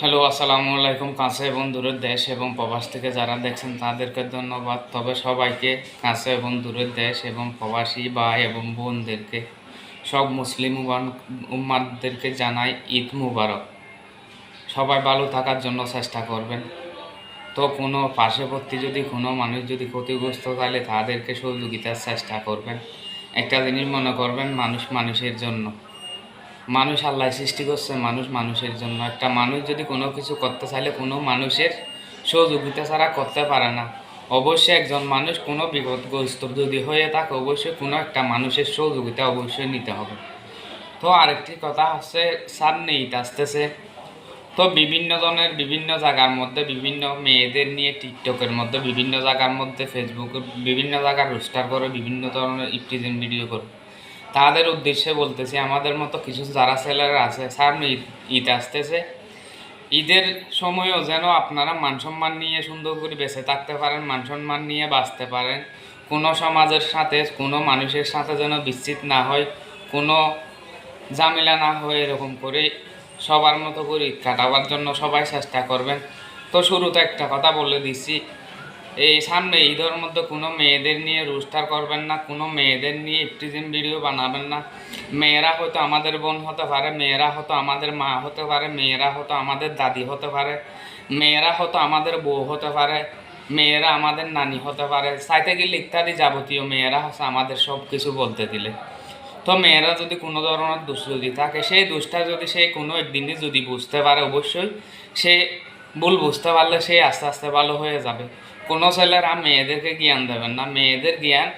Hello, আসসালামু আলাইকুম। কাছে এবং দূরের দেশ এবং প্রবাস থেকে যারা দেখছেন, তাদেরকে ধন্যবাদ। তবে সবাইকে কাছে এবং দূরের দেশ এবং প্রবাসী ভাই এবং বোনদেরকে, সব মুসলিম উম্মাদদেরকে জানাই ঈদ মুবারক। সবাই ভালো থাকার জন্য চেষ্টা করবেন। তো কোনো পার্শ্ববর্তী যদি, কোনো মানুষ যদি ক্ষতিগ্রস্ত, তাহলে তাদেরকে সহযোগিতার চেষ্টা করবেন। একটা জিনিস মনে করবেন, মানুষ মানুষের জন্য। মানুষ আল্লাহ সৃষ্টি করছে, মানুষ মানুষের জন্য। একটা মানুষ যদি কোনো কিছু করতে চাইলে কোনো মানুষের সহযোগিতা ছাড়া করতে পারে না। অবশ্যই একজন মানুষ কোনো বিপদগ্রস্ত যদি হয়ে থাকে, অবশ্যই কোনো একটা মানুষের সহযোগিতা অবশ্যই নিতে হবে। তো আরেকটি কথা হচ্ছে সার ঈদ আসতেছে। তো বিভিন্ন জনের বিভিন্ন জায়গার মধ্যে বিভিন্ন মেয়েদের নিয়ে টিকটকের মধ্যে বিভিন্ন জায়গার মধ্যে ফেসবুকে বিভিন্ন জায়গার রোস্টার করে বিভিন্ন ধরনের ইফটিজিং ভিডিও করে। তাদের উদ্দেশ্যে বলতেছি, আমাদের মতো কিছু যারা ছেলেরা আছে সামনে ঈদ ঈদ আসতেছে। ঈদের সময়ও যেন আপনারা মান সম্মান নিয়ে সুন্দর করে বেঁচে থাকতে পারেন মান সম্মান নিয়ে বাঁচতে পারেন। কোনো সমাজের সাথে, কোনো মানুষের সাথে যেন বিচ্ছিত না হয়, কোনো ঝামেলা না হয়, এরকম করে সবার মতো করে ঈদ কাটাবার জন্য সবাই চেষ্টা করবেন। তো শুরুতে একটা কথা বলে দিচ্ছি এই সামনে ঈদের মধ্যে কোনো মেয়েদের নিয়ে রোস্টার করবেন না, কোনো মেয়েদের নিয়ে ইফটিজিম ভিডিও বানাবেন না। মেয়েরা হয়তো আমাদের বোন হতে পারে, মেয়েরা হয়তো আমাদের মা হতে পারে, মেয়েরা হয়তো আমাদের দাদি হতে পারে, মেয়েরা হয়তো আমাদের বউ হতে পারে, মেয়েরা আমাদের নানি হতে পারে। চাইতে গেলে ইত্যাদি যাবতীয় মেয়েরা হচ্ছে আমাদের সব কিছু বলতে দিলে। তো মেয়েরা যদি কোনো ধরনের দোষ যদি থাকে, সেই দোষটা যদি সে কোনো একদিনই যদি বুঝতে পারে, অবশ্যই সে ভুল বুঝতে পারলে সে আস্তে আস্তে ভালো হয়ে যাবে। কোনো ছেলেরা মেয়েদেরকে জ্ঞান দেবেন না। মেয়েদের জ্ঞান,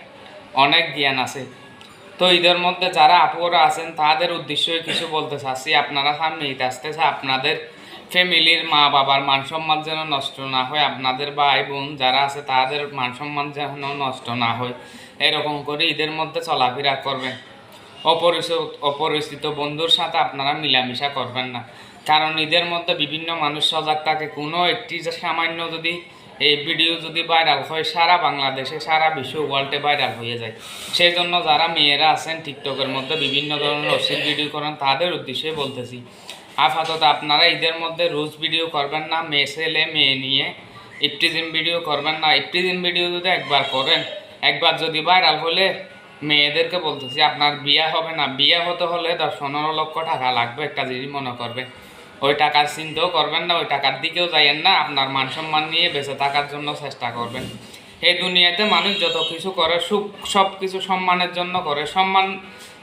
অনেক জ্ঞান আছে। তো ঈদের মধ্যে যারা আপুরা আছেন, তাদের উদ্দেশ্যে কিছু বলতে চাচ্ছি। আপনারা সামনে ঈদ আসতেছে, আপনাদের ফ্যামিলির মা বাবার মান সম্মান যেন নষ্ট না হয়, আপনাদের ভাই বোন যারা আছে, তাদের মান সম্মান যেন নষ্ট না হয়। এরকম করে ঈদের মধ্যে চলাফেরা করবেন। অপরিচিত অপরিচিত বন্ধুর সাথে আপনারা মিলামিশা করবেন না। কারণ ঈদের মধ্যে বিভিন্ন মানুষ সজাগ থাকে। কোনো একটি সামান্য যদি এই ভিডিও যদি ভাইরাল হয়, সারা বাংলাদেশে, সারা বিশ্ব ওয়ার্ল্ডে ভাইরাল হয়ে যায়। সেই জন্য যারা মেয়েরা আছেন টিকটকের মধ্যে বিভিন্ন ধরনের অশ্লীল ভিডিও করেন, তাদের উদ্দেশ্যে বলতেছি, আপাতত আপনারা ঈদের মধ্যে রোজ ভিডিও করবেন না, মেয়ে, ছেলে, মেয়ে নিয়ে ইফটিজিম ভিডিও করবেন না। ইফটিজিম ভিডিও যদি একবার করেন, একবার যদি ভাইরাল হলে মেয়েদেরকে বলতেছি, আপনার বিয়ে হবে না। বিয়ে হতে হলে দশ পনেরো লক্ষ টাকা লাগবে, একটা জিনিস মনে করবে ওই টাকার চিন্তাও করবেন না, ওই টাকার দিকেও যাইয়েন না, আপনার মান সম্মান নিয়ে বেঁচে থাকার জন্য চেষ্টা করবেন। এই দুনিয়াতে মানুষ যত কিছু করে, সুখ, সব কিছু সম্মানের জন্য করে। সম্মান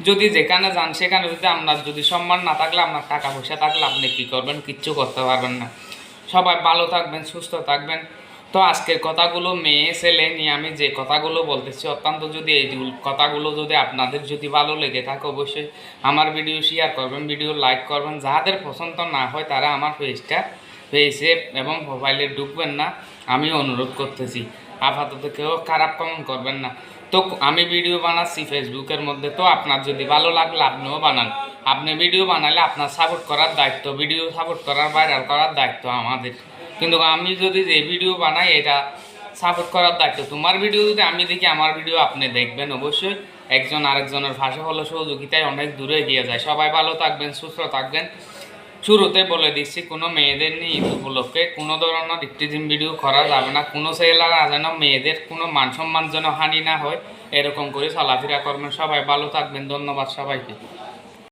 যদি যেখানে যান, সেখানে যদি আপনার যদি সম্মান না থাকলে, আপনার টাকা পয়সা থাকলে, আপনি কী করবেন? কিচ্ছু করতে পারবেন না। সবাই ভালো থাকবেন, সুস্থ থাকবেন। তো আজকের কথাগুলো মেয়ে, ছেলে নিয়ে আমি যে কথাগুলো বলতেছি, অত্যন্ত যদি এই কথাগুলো যদি আপনাদের যদি ভালো লেগে থাকে, অবশ্যই আমার ভিডিও শেয়ার করবেন ভিডিও লাইক করবেন যাদের পছন্দ না হয় তারা আমার পেজটা পেজে এবং মোবাইলে ঢুকবেন না, আমি অনুরোধ করতেছি। আপাতত কেউ খারাপ কমেন্ট করবেন না। তো আমি ভিডিও বানাচ্ছি ফেসবুকের মধ্যে, তো আপনার যদি ভালো লাগলে আপনিও বানান। আপনি ভিডিও বানালে আপনার সাপোর্ট করার দায়িত্ব ভিডিও সাপোর্ট করার ভাইরাল করার দায়িত্ব আমাদের। কিন্তু আমি যদি যে ভিডিও বানাই, এটা সাপোর্ট করার দায়িত্ব। তোমার ভিডিও যদি আমি দেখি, আমার ভিডিও আপনি দেখবেন অবশ্যই। একজন আরেকজনের ভাষা হলো সহযোগিতায় অনেক দূরে এগিয়ে যায়। সবাই ভালো থাকবেন, সুস্থ থাকবেন। শুরুতে বলে দিচ্ছি, কোনো মেয়েদের নিয়ে ঈদ উপলক্ষে কোনো ধরনের ইফটিজিম ভিডিও করা যাবে না। কোনো ছেলেরা যেন মেয়েদের কোনো মান সম্মান যেন হানি না হয়, এরকম করে চলাফেরা করবেন। সবাই ভালো থাকবেন। ধন্যবাদ সবাইকে।